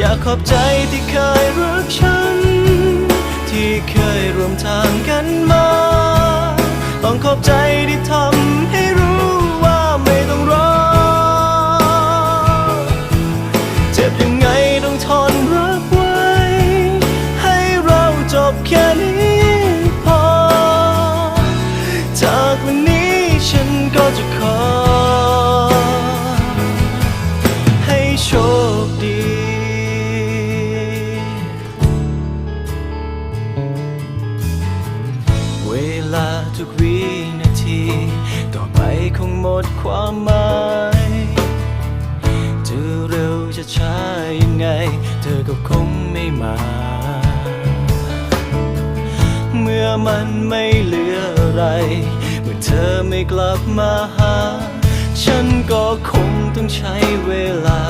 อยากขอบใจที่เคยรักฉัน ที่เคยร่วมทางกันมา ต้องขอบใจที่ทำให้รู้ว่าไม่ต้องรอ เจ็บยังไงต้องทนรักไว้ ให้เราจบแค่นี้พอ จากวันนี้ฉันก็จะขอ ให้โชคดี ทุกวินาที ต่อไปคงหมดความหมายจะเร็วจะช้ายังไง เธอก็คงไม่มา เมื่อมันไม่เหลืออะไร เมื่อเธอไม่กลับมาหา ฉันก็คงต้องใช้เวลา